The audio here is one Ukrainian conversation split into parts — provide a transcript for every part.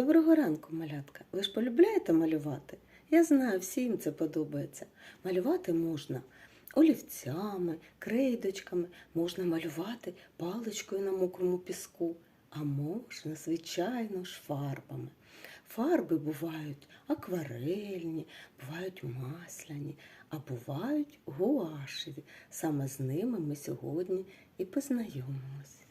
Доброго ранку, малятка. Ви ж полюбляєте малювати? Я знаю, всім це подобається. Малювати можна олівцями, крейдочками, можна малювати паличкою на мокрому піску, а можна, звичайно ж, фарбами. Фарби бувають акварельні, бувають масляні, а бувають гуашеві. Саме з ними ми сьогодні і познайомимося.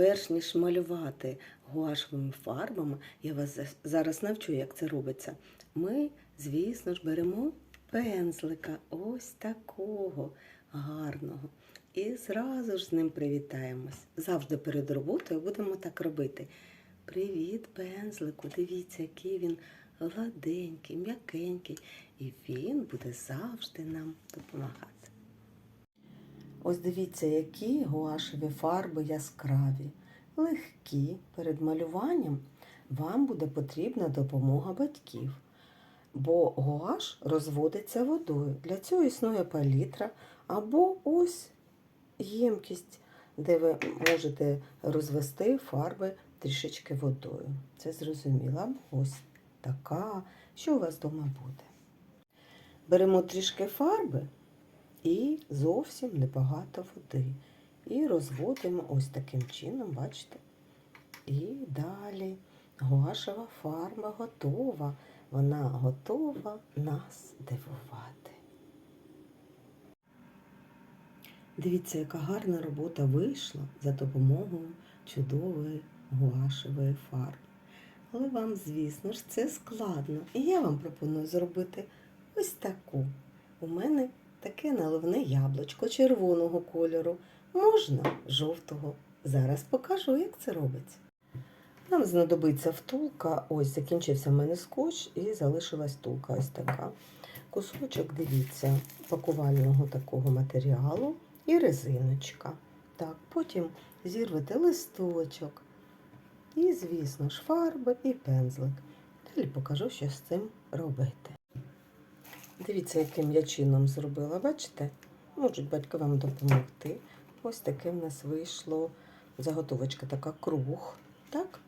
Перш ніж малювати гуашевими фарбами, я вас зараз навчу, як це робиться. Ми, звісно ж, беремо пензлика ось такого гарного. І зразу ж з ним привітаємось. Завжди перед роботою будемо так робити. Привіт, пензлику! Дивіться, який він гладенький, м'якенький. І він буде завжди нам допомагати. Ось дивіться, які гуашеві фарби яскраві, легкі. Перед малюванням вам буде потрібна допомога батьків, бо гуаш розводиться водою. Для цього існує палітра або ось ємкість, де ви можете розвести фарби трішечки водою. Це зрозуміло. Ось така, що у вас вдома буде. Беремо трішки фарби і зовсім небагато води. І розводимо ось таким чином, бачите? І далі гуашева фарба готова. Вона готова нас дивувати. Дивіться, яка гарна робота вийшла за допомогою чудової гуашевої фарби. Але вам, звісно ж, це складно. І я вам пропоную зробити ось таку. У мене таке наливне яблучко червоного кольору, можна жовтого. Зараз покажу, як це робиться. Нам знадобиться втулка, ось закінчився в мене скотч і залишилась втулка ось така. Кусочок, дивіться, пакувального такого матеріалу і резиночка. Так, потім зірвете листочок. І, звісно ж, фарби і пензлик. Далі покажу, що з цим робити. Дивіться, яким я чином зробила, бачите? Можуть батьки вам допомогти. Ось таке в нас вийшло заготовочка така круг. Так?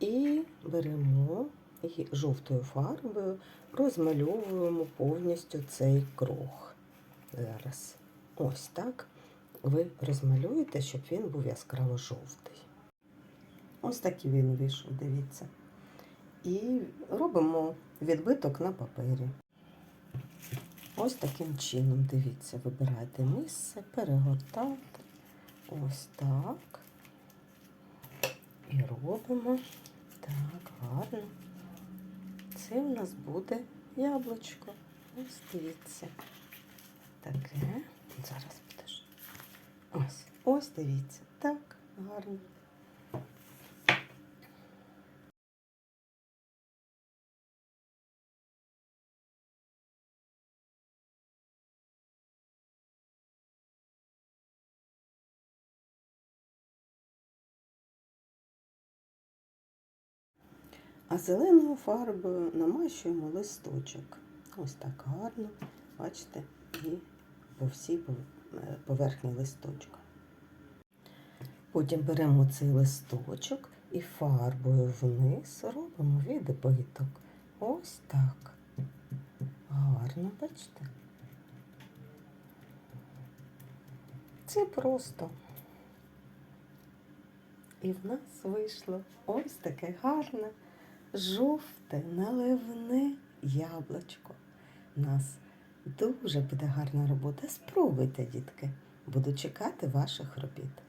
І беремо і жовтою фарбою розмальовуємо повністю цей круг. Зараз. Ось так. Ви розмалюєте, щоб він був яскраво жовтий. Ось такий він вийшов, дивіться. І робимо відбиток на папері. Ось таким чином, дивіться, вибирайте місце, перегортайте. Ось так. І робимо. Так, гарно. Це в нас буде яблучко. Ось дивіться. Таке. Зараз будеш. Ось, ось дивіться. Так, гарно. А зеленою фарбою намащуємо листочок. Ось так гарно, бачите, і по всій е, поверхні листочка. Потім беремо цей листочок і фарбою вниз робимо відбиток. Ось так. Гарно, бачите? Це просто. І в нас вийшло ось таке гарне жовте наливне яблучко. У нас дуже буде гарна робота. Спробуйте, дітки. Буду чекати ваших робіт.